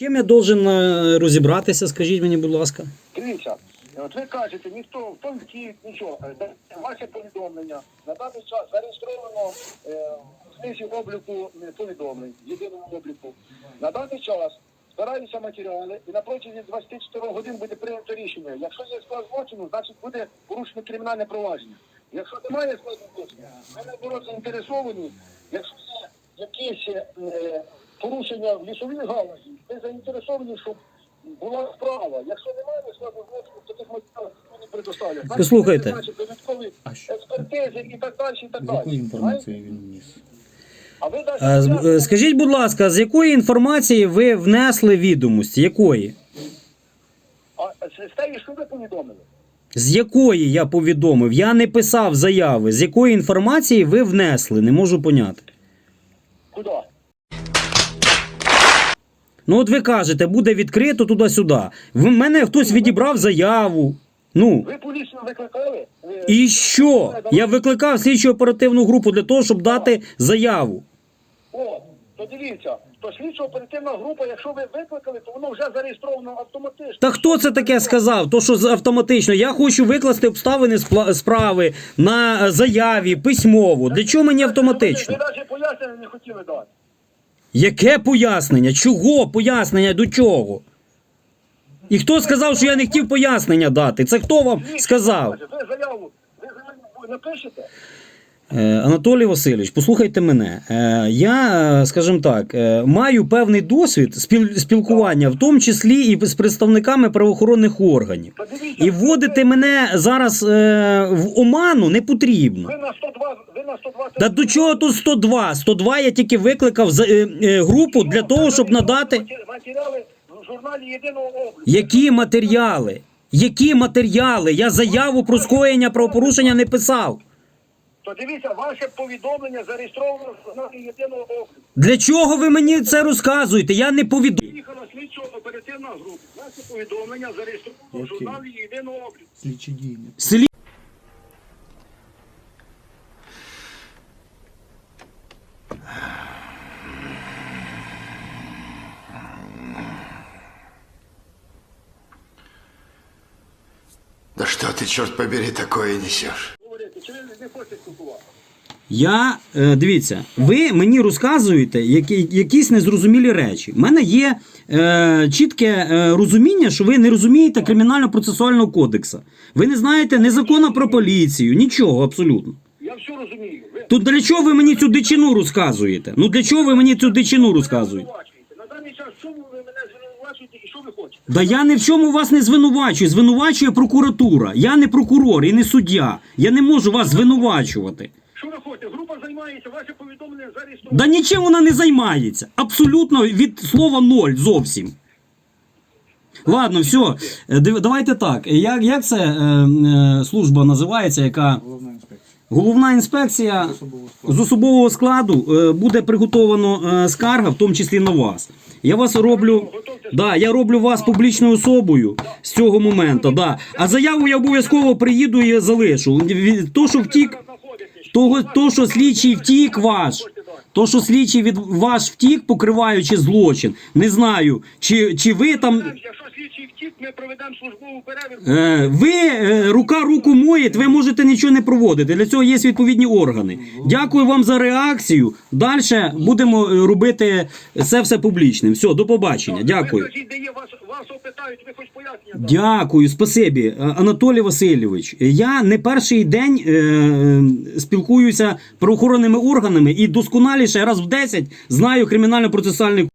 Чим я должен е, розібратися, скажіть мені, будь ласка. Дивіться, от ви кажете, ніхто в втік, нічого. Е, Ваше повідомлення на даний час зареєстровано е, в книзі обліку е, повідомлень, в єдиному обліку. На даний час збираються матеріали і на протязі 24 годин буде прийнято рішення. Якщо є склад злочину, значить буде порушено кримінальне провадження. Якщо немає складу злочину, ми наоборот заінтересовані, якщо є якісь е, порушення в лісовій галузі, ми заінтересовані, щоб була справа. Якщо немає складу злочину, то таких матеріалів не предоставляє. Значить, Послухайте. Додаткові експертизи і так далі, і так далі. якою інформацією він вніс? А Скажіть, будь ласка, з якої інформації ви внесли відомості? Якої? а з тієї, що ви повідомили? З якої я повідомив? Я не писав заяви. З якої інформації ви внесли? Не можу поняти. Куди? Ну, от ви кажете, буде відкрито туди-сюди. В мене хтось відібрав заяву. Ну. Ви поліцію викликали? Ви- І що? Я викликав слідчу оперативну групу для того, щоб дати заяву. О, то дивіться, то слідчо оперативна група, якщо ви викликали, то воно вже зареєстровано автоматично. Та хто це таке сказав? То що автоматично? Я хочу викласти обставини справи на е, заяві письмово. Для чого мені автоматично? Ви навіть пояснення не хотіли дати. Яке пояснення? Чого пояснення до чого? І хто сказав, що я не хотів пояснення дати? Це хто вам сказав? Ви заяву, ви заяву напишете? Е, Анатолій Васильович, послухайте мене. Е, Я, е, скажімо так, маю певний досвід спілкування, в тому числі і з представниками правоохоронних органів. І вводити мене зараз в оману не потрібно. Ви на 102, ви на 120... Та до чого тут 102? 102 я тільки викликав групу для того, щоб надати. Матеріали в журналі єдиного обліку. Які матеріали? Які матеріали? Я заяву про скоєння правопорушення не писав. То дивіться, ваше повідомлення зареєстровано в журналі єдиного обліку. Для чого ви мені це розказуєте? Я не повідомив. Їхала слідчо оперативна група. Ваше повідомлення зареєстровано в журналі єдиного обліку. Слідчі дії. не Да что ты, черт побери, такое несешь? Не хочете спілкуватися? Я е, дивіться, ви мені розказуєте які, якісь незрозумілі речі. У мене є е, чітке е, розуміння, що ви не розумієте кримінально-процесуального кодексу. Ви не знаєте ні закону про поліцію, нічого абсолютно. Я все розумію. Ви То для чого ви мені цю дичину розказуєте? Ну для чого ви мені цю дичину розказуєте? звинувачуєте. На даний час, в чому ви мене звинувачуєте і що ви хочете? Да я ні в чому вас не звинувачую. Звинувачує прокуратура. Я не прокурор і не суддя. Я не можу вас звинувачувати. Що ви хочете? Група займається, ваше повідомлення зареєстровано. Да нічим вона не займається. Абсолютно від слова ноль зовсім. Ладно, все. Див- Давайте так. Як, як це е, е, служба називається, яка Головна інспекція. головна інспекція Особового складу. з особового складу е, буде приготовано е, скарга, в тому числі на вас. Я вас роблю. Да, я роблю вас публічною особою з цього моменту. Да. А заяву я обов'язково приїду і залишу. То, що втік, того, то, що слідчий втік ваш. То, що слідчий від ваш втік, покриваючи злочин. Не знаю, чи, чи ви там. Слідчий втік, ми проведемо службову перевірку. Е, ви е, рука руку моєте, ви можете нічого не проводити. Для цього є відповідні органи. Дякую вам за реакцію. Далі будемо е, робити це все публічним. Все, до побачення. Дякую. Ви скажіть, де є вас, вас опитають, ви хоч пояснення дати? Дякую, спасибі, Е, Анатолій Васильович. Я не перший день е, спілкуюся з правоохоронними органами і досконаліше раз в 10 знаю кримінально-процесуальний